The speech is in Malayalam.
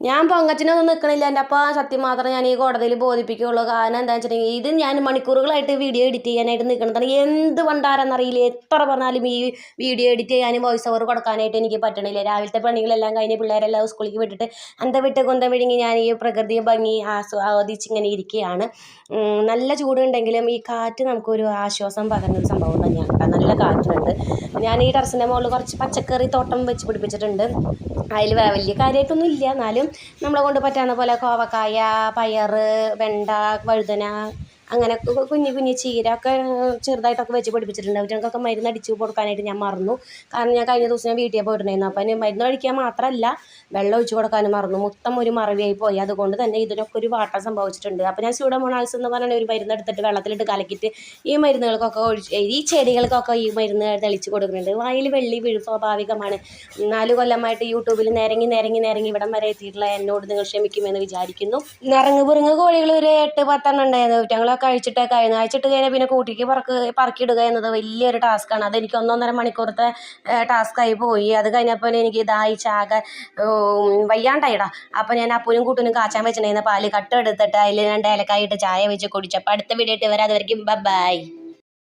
ഞാൻ പൊങ്ങച്ചിനൊന്നും നിൽക്കണില്ല എന്റെ അപ്പം സത്യം മാത്രം ഞാൻ ഈ കോടതിയിൽ ബോധിപ്പിക്കുകയുള്ളൂ കാരണം എന്താ വെച്ചിട്ടുണ്ടെങ്കിൽ ഇത് ഞാൻ മണിക്കൂറുകളായിട്ട് വീഡിയോ എഡിറ്റ് ചെയ്യാനായിട്ട് നിൽക്കണതാണ് എന്ത് പണ്ടാരെന്നറിയില്ല. എത്ര പറഞ്ഞാലും ഈ വീഡിയോ എഡിറ്റ് ചെയ്യാനും വോയിസ് ഓവർ കൊടുക്കാനായിട്ട് എനിക്ക് പറ്റണില്ല. രാവിലത്തെ പണികളെല്ലാം കഴിഞ്ഞ് പിള്ളേരെല്ലാം സ്കൂളിലേക്ക് വിട്ടിട്ട് അന്ത വിട്ട് കൊന്തം വിഴുങ്ങി ഞാൻ ഈ പ്രകൃതിയെ ഭംഗി ആസ്വാദിച്ചിങ്ങനെ ഇരിക്കുകയാണ്. നല്ല ചൂടുണ്ടെങ്കിലും ഈ കാറ്റ് നമുക്കൊരു ആശ്വാസം പകരുന്ന സംഭവം തന്നെയാണ്. ഞാൻ ഈ ടെറസിന്റെ മുകളിൽ കുറച്ച് പച്ചക്കറി തോട്ടം വെച്ച് പിടിപ്പിച്ചിട്ടുണ്ട്. അതിൽ വലിയ കാര്യമായിട്ടൊന്നും ഇല്ല. എന്നാലും നമ്മളെ കൊണ്ട് പറ്റാവുന്ന പോലെ കോവക്കായ പയർ വെണ്ട വഴുതന അങ്ങനെ കുഞ്ഞു കുഞ്ഞി കുഞ്ഞി ചീര ഒക്കെ ചെറുതായിട്ടൊക്കെ വെച്ച് പിടിപ്പിച്ചിട്ടുണ്ട് അവറ്റങ്ങൾക്കൊക്കെ മരുന്ന് അടിച്ച് കൊടുക്കാനായിട്ട് ഞാൻ മറന്നു. കാരണം ഞാൻ കഴിഞ്ഞ ദിവസം ഞാൻ വീട്ടിൽ പോയിട്ടുണ്ടായിരുന്നു. അപ്പം അതിന് മരുന്ന് കഴിക്കാൻ മാത്രമല്ല വെള്ളം ഒഴിച്ച് കൊടുക്കാനും മറന്നു. മൊത്തം ഒരു മറവിയായി പോയി. അതുകൊണ്ട് തന്നെ ഇതിനൊക്കെ ഒരു വാട്ടം സംഭവിച്ചിട്ടുണ്ട്. അപ്പം ഞാൻ സ്യൂഡോമോണാൾസ് എന്ന് പറയുന്ന ഒരു മരുന്ന് എടുത്തിട്ട് വെള്ളത്തിലിട്ട് കലക്കിയിട്ട് ഈ മരുന്നുകൾക്കൊക്കെ ഒഴിച്ച് ഈ ചെടികൾക്കൊക്കെ ഈ മരുന്ന് തെളിച്ച് കൊടുക്കുന്നുണ്ട്. വായിൽ വെള്ളി വീഴും സ്വാഭാവികമാണ്. നാല് കൊല്ലമായിട്ട് യൂട്യൂബിൽ നിരങ്ങി നിരങ്ങി നിരങ്ങി ഇവിടം വരെ എത്തിയിട്ടുള്ള എന്നോട് നിങ്ങൾ ക്ഷമിക്കുമെന്ന് വിചാരിക്കുന്നു. നിറങ്ങ് പുറങ്ങ് കോഴികൾ ഒരു എട്ട് പത്തെണ്ണം ഉണ്ടായിരുന്നു. ഞങ്ങളൊക്കെ അഴിച്ചിട്ടൊക്കെ ആയിരുന്നു. അഴിച്ചിട്ട് കഴിഞ്ഞാൽ പിന്നെ കൂട്ടിക്ക് പറക്ക് പറക്കിയിടുക എന്നത് വലിയൊരു ടാസ്ക്കാണ് അതെനിക്ക് ഒന്നൊന്നര മണിക്കൂറത്തെ ടാസ്ക്കായി പോയി. അത് കഴിഞ്ഞപ്പോൾ എനിക്ക് ഇതായി ചാക വയ്യാണ്ടായിടാ. അപ്പോൾ ഞാൻ അപ്പനും കൂട്ടനും കാച്ചാൻ വെച്ചിട്ടുണ്ടായിരുന്ന. പാൽ കട്ട് എടുത്തിട്ട് അതിൽ രണ്ട് ഡയലക്കായിട്ട് ചായ വെച്ച് കുടിച്ചപ്പോൾ അടുത്ത വീഡിയോ ഇട്ട് വരാതെ വരയ്ക്കും ബൈ